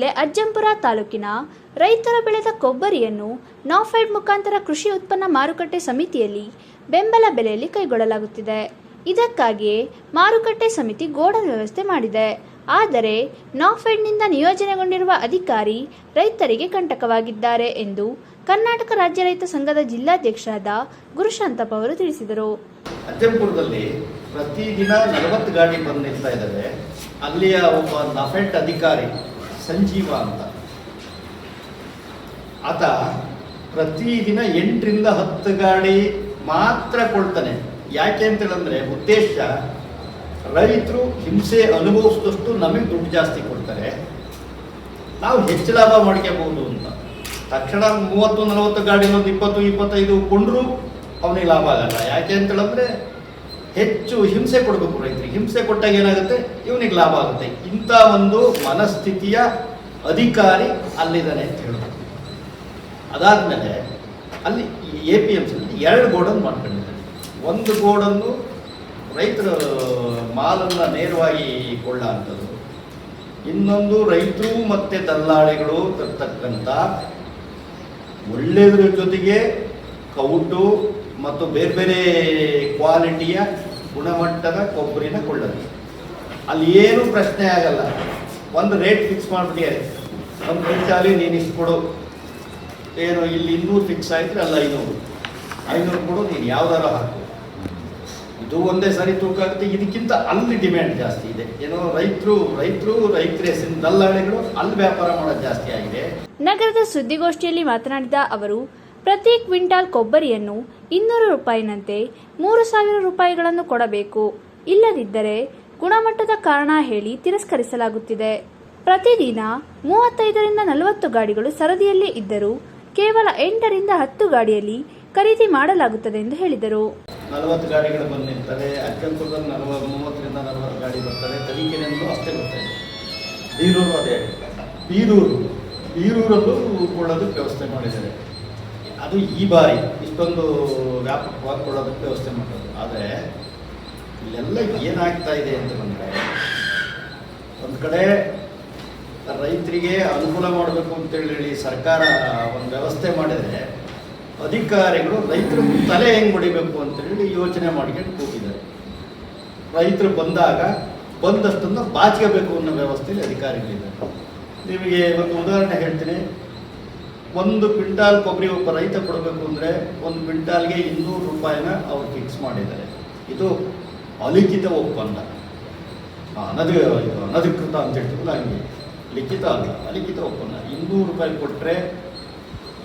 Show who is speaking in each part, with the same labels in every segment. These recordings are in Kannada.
Speaker 1: ಜಿಲ್ಲೆ ಅಜ್ಜಂಪುರ ತಾಲೂಕಿನ ರೈತರ ಬೆಳೆದ ಕೊಬ್ಬರಿಯನ್ನು ನಾಫೆಡ್ ಮುಖಾಂತರ ಕೃಷಿ ಉತ್ಪನ್ನ ಮಾರುಕಟ್ಟೆ ಸಮಿತಿಯಲ್ಲಿ ಬೆಂಬಲ ಬೆಲೆಯಲ್ಲಿ ಕೈಗೊಳ್ಳಲಾಗುತ್ತಿದೆ. ಇದಕ್ಕಾಗಿಯೇ ಮಾರುಕಟ್ಟೆ ಸಮಿತಿ ಗೋಡನ್ ವ್ಯವಸ್ಥೆ ಮಾಡಿದೆ. ಆದರೆ ನಾಫೆಡ್ನಿಂದ ನಿಯೋಜನೆಗೊಂಡಿರುವ ಅಧಿಕಾರಿ ರೈತರಿಗೆ ಕಂಟಕವಾಗಿದ್ದಾರೆ ಎಂದು ಕರ್ನಾಟಕ ರಾಜ್ಯ ರೈತ ಸಂಘದ ಜಿಲ್ಲಾಧ್ಯಕ್ಷರಾದ ಗುರುಶಾಂತಪ್ಪ ಅವರು ತಿಳಿಸಿದರು.
Speaker 2: ಅಜ್ಜಂಪುರದಲ್ಲಿ ಪ್ರತಿದಿನ ನಲವತ್ತು ಗಾಡಿ ಬಂದು ನಿಲ್ತಾ ಇದ್ದಾವೆ. ಅಲ್ಲಿಯ ಒಬ್ಬ ನಫೆಟ್ ಅಧಿಕಾರಿ ಸಂಜೀವ ಅಂತ. ಆತ ಪ್ರತಿದಿನ ಎಂಟರಿಂದ ಹತ್ತು ಗಾಡಿ ಮಾತ್ರ ಕೊಡ್ತಾನೆ. ಯಾಕೆ ಅಂತ ಹೇಳಿದ್ರೆ ಉದ್ದೇಶ, ರೈತರು ಹಿಂಸೆ ಅನುಭವಿಸಿದಷ್ಟು ನಮಗೆ ದುಡ್ಡು ಜಾಸ್ತಿ ಕೊಡ್ತಾರೆ. ನಾವು ಹೆಚ್ಚು ಲಾಭ ಮಾಡ್ಕೋಬಹುದು ಅಂತ. ತಕ್ಷಣ ಮೂವತ್ತು ನಲವತ್ತು ಗಾಡಿ ಒಂದು ಇಪ್ಪತ್ತು, ಇಪ್ಪತ್ತೈದು ಕೊಂಡ್ರು ಅವನಿಗೆ ಲಾಭ ಆಗಲ್ಲ. ಯಾಕೆ ಅಂತ ಹೇಳಿದ್ರೆ ಹೆಚ್ಚು ಹಿಂಸೆ ಕೊಡಬೇಕು ರೈತರಿಗೆ. ಹಿಂಸೆ ಕೊಟ್ಟಾಗ ಏನಾಗುತ್ತೆ? ಇವನಿಗೆ ಲಾಭ ಆಗುತ್ತೆ. ಇಂಥ ಒಂದು ಮನಸ್ಥಿತಿಯ ಅಧಿಕಾರಿ ಅಲ್ಲಿದ್ದಾನೆ ಅಂತ ಹೇಳೋದು. ಅದಾದಮೇಲೆ ಅಲ್ಲಿ ಎ ಪಿ ಎಂ ಸಿನಲ್ಲಿ ಎರಡು ಗೋಡನ್ನು ಮಾಡ್ಕೊಂಡಿದ್ದಾರೆ. ಒಂದು ಗೋಡನ್ನು ರೈತರು ಮಾಲನ್ನು ನೇರವಾಗಿ ಕೊಳ್ಳ ಅಂಥದ್ದು ಇನ್ನೊಂದು ರೈತರು ಮತ್ತು ದಲ್ಲಾಳಿಗಳು ತರ್ತಕ್ಕಂಥ ಒಳ್ಳೆಯದ್ರ ಜೊತೆಗೆ ಕೌಟು ಮತ್ತು ಬೇರೆ ಬೇರೆ ಕ್ವಾಲಿಟಿಯ ಗುಣಮಟ್ಟದ ಕೊಬ್ಬರಿನ ಕೊಳ್ಳೋದು ಅಲ್ಲಿ ಏನು ಪ್ರಶ್ನೆ ಆಗಲ್ಲ. ಒಂದು ರೇಟ್ ಫಿಕ್ಸ್ ಮಾಡ್ಬಿಟ್ಟಿದ್ದಾರೆ. ಒಂದು ಆಗಲಿ, ನೀನು ಇಷ್ಟು ಕೊಡು. ಏನು ಇಲ್ಲಿ ಇನ್ನೂರು ಫಿಕ್ಸ್ ಆಯಿತು ಅಲ್ಲ ಐನೂರು. ಐನೂರು ಕೊಡು, ನೀನು ಯಾವ್ದಾರ ಹಾಕು. ಇದು ಒಂದೇ ಸಾರಿ ತೂಕ ಆಗುತ್ತೆ. ಇದಕ್ಕಿಂತ ಅಲ್ಲಿ ಡಿಮ್ಯಾಂಡ್ ಜಾಸ್ತಿ ಇದೆ. ಏನೋ ರೈತರು ರೈತರು, ರೈತರ ದಲ್ಲಾಳಿಗಳು ಅಲ್ಲಿ ವ್ಯಾಪಾರ ಮಾಡೋದು ಜಾಸ್ತಿ ಆಗಿದೆ.
Speaker 1: ನಗರದ ಸುದ್ದಿಗೋಷ್ಠಿಯಲ್ಲಿ ಮಾತನಾಡಿದ ಅವರು ಪ್ರತಿ ಕ್ವಿಂಟಾಲ್ ಕೊಬ್ಬರಿಯನ್ನು ಇನ್ನೂರು ರೂಪಾಯಿನಂತೆ ಮೂರು ಸಾವಿರ ರೂಪಾಯಿಗಳನ್ನು ಕೊಡಬೇಕು. ಇಲ್ಲದಿದ್ದರೆ ಗುಣಮಟ್ಟದ ಕಾರಣ ಹೇಳಿ ತಿರಸ್ಕರಿಸಲಾಗುತ್ತಿದೆ. ಪ್ರತಿದಿನ ಮೂವತ್ತೈದರಿಂದ ನಲವತ್ತು ಗಾಡಿಗಳು ಸರದಿಯಲ್ಲೇ ಇದ್ದರೂ ಕೇವಲ ಎಂಟರಿಂದ ಹತ್ತು ಗಾಡಿಯಲ್ಲಿ ಖರೀದಿ ಮಾಡಲಾಗುತ್ತದೆ ಎಂದು ಹೇಳಿದರು.
Speaker 2: ನಲವತ್ತು ಗಾಡಿಗಳು ಬಂದು ಅಜ್ಜಂಪುರದಲ್ಲಿ ನಲವತ್ತು, ಮೂವತ್ತರಿಂದ ನಲವತ್ತು ಗಾಡಿ ಬರ್ತವೆ. ತರೀಕೆರೆಯಲ್ಲೂ ಅಷ್ಟೇ ಬರ್ತವೆ ಬೀರೂರು ಅದೇ. ಬೀರೂರು. ಬೀರೂರಲ್ಲೂ ಕೊಡೋದಕ್ಕೆ ವ್ಯವಸ್ಥೆ ಮಾಡಿದ್ದಾರೆ. ಅದು ಈ ಬಾರಿ ಇಷ್ಟೊಂದು ವ್ಯಾಪಕವಾಗಿ ಕೊಡೋದಕ್ಕೆ ವ್ಯವಸ್ಥೆ ಮಾಡೋದು ಆದರೆ, ಇಲ್ಲೆಲ್ಲ ಏನಾಗ್ತಾ ಇದೆ ಅಂತ ಬಂದರೆ, ಒಂದು ಕಡೆ ರೈತರಿಗೆ ಅನುಕೂಲ ಮಾಡಬೇಕು ಅಂತೇಳಿ ಹೇಳಿ ಸರ್ಕಾರ ಒಂದು ವ್ಯವಸ್ಥೆ ಮಾಡಿದರೆ, ಅಧಿಕಾರಿಗಳು ರೈತರು ತಲೆ ಹೆಂಗೆ ಹೊಡಿಬೇಕು ಅಂತೇಳಿ ಯೋಚನೆ ಮಾಡ್ಕೊಂಡು ಕೂತಿದ್ದಾರೆ. ರೈತರು ಬಂದಾಗ ಬಂದಷ್ಟನ್ನು ಬಾಚ್ಕೋಬೇಕು ಅನ್ನೋ ವ್ಯವಸ್ಥೆಯಲ್ಲಿ ಅಧಿಕಾರಿಗಳಿದ್ದಾರೆ. ನಿಮಗೆ ಒಂದು ಉದಾಹರಣೆ ಹೇಳ್ತೀನಿ. ಒಂದು ಕ್ವಿಂಟಾಲ್ ಕೊಬ್ಬರಿ ಒಬ್ಬ ರೈತ ಕೊಡಬೇಕು ಅಂದರೆ ಒಂದು ಕ್ವಿಂಟಾಲ್ಗೆ ಇನ್ನೂರು ರೂಪಾಯಿನ ಅವ್ರು ಫಿಕ್ಸ್ ಮಾಡಿದ್ದಾರೆ. ಇದು ಅಲಿಖಿತ ಒಪ್ಪಂದ. ಅನಧಿ ಅನಧಿಕೃತ ಅಂತ ಹೇಳ್ತೀವಲ್ಲ ಹಂಗೆ. ಲಿಖಿತ ಅಲ್ಲ, ಅಲಿಖಿತ ಒಪ್ಪಂದ. ಇನ್ನೂರು ರೂಪಾಯಿ ಕೊಟ್ಟರೆ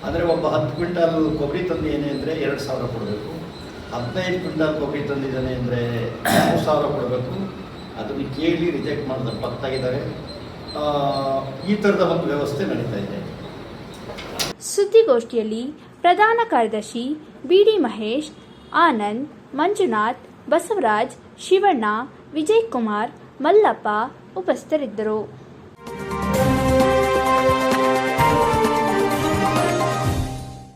Speaker 2: ಅಂದರೆ ಒಬ್ಬ ಹತ್ತು ಕ್ವಿಂಟಾಲ್ ಕೊಬ್ಬರಿ ತಂದಿದ್ದೇನೆ ಅಂದರೆ ಎರಡು ಸಾವಿರ ಕೊಡಬೇಕು. ಹದಿನೈದು ಕ್ವಿಂಟಾಲ್ ಕೊಬ್ಬರಿ ತಂದಿದ್ದಾನೆ ಅಂದರೆ ಮೂರು ಸಾವಿರ ಕೊಡಬೇಕು. ಅದನ್ನು ಕೇಳಿ ರಿಜೆಕ್ಟ್ ಮಾಡಿದ ಪತ್ತಾಗಿದ್ದಾರೆ ಈ ಥರದ ಒಂದು ವ್ಯವಸ್ಥೆ ನಡೀತಾ ಇದೆ.
Speaker 1: ಸುದ್ದಿಗೋಷ್ಠಿಯಲ್ಲಿ ಪ್ರಧಾನ ಕಾರ್ಯದರ್ಶಿ ಬಿಡಿ ಮಹೇಶ್ ಆನಂದ್ ಮಂಜುನಾಥ್ ಬಸವರಾಜ್ ಶಿವಣ್ಣ ವಿಜಯ್ ಕುಮಾರ್ ಮಲ್ಲಪ್ಪ ಉಪಸ್ಥಿತರಿದ್ದರು.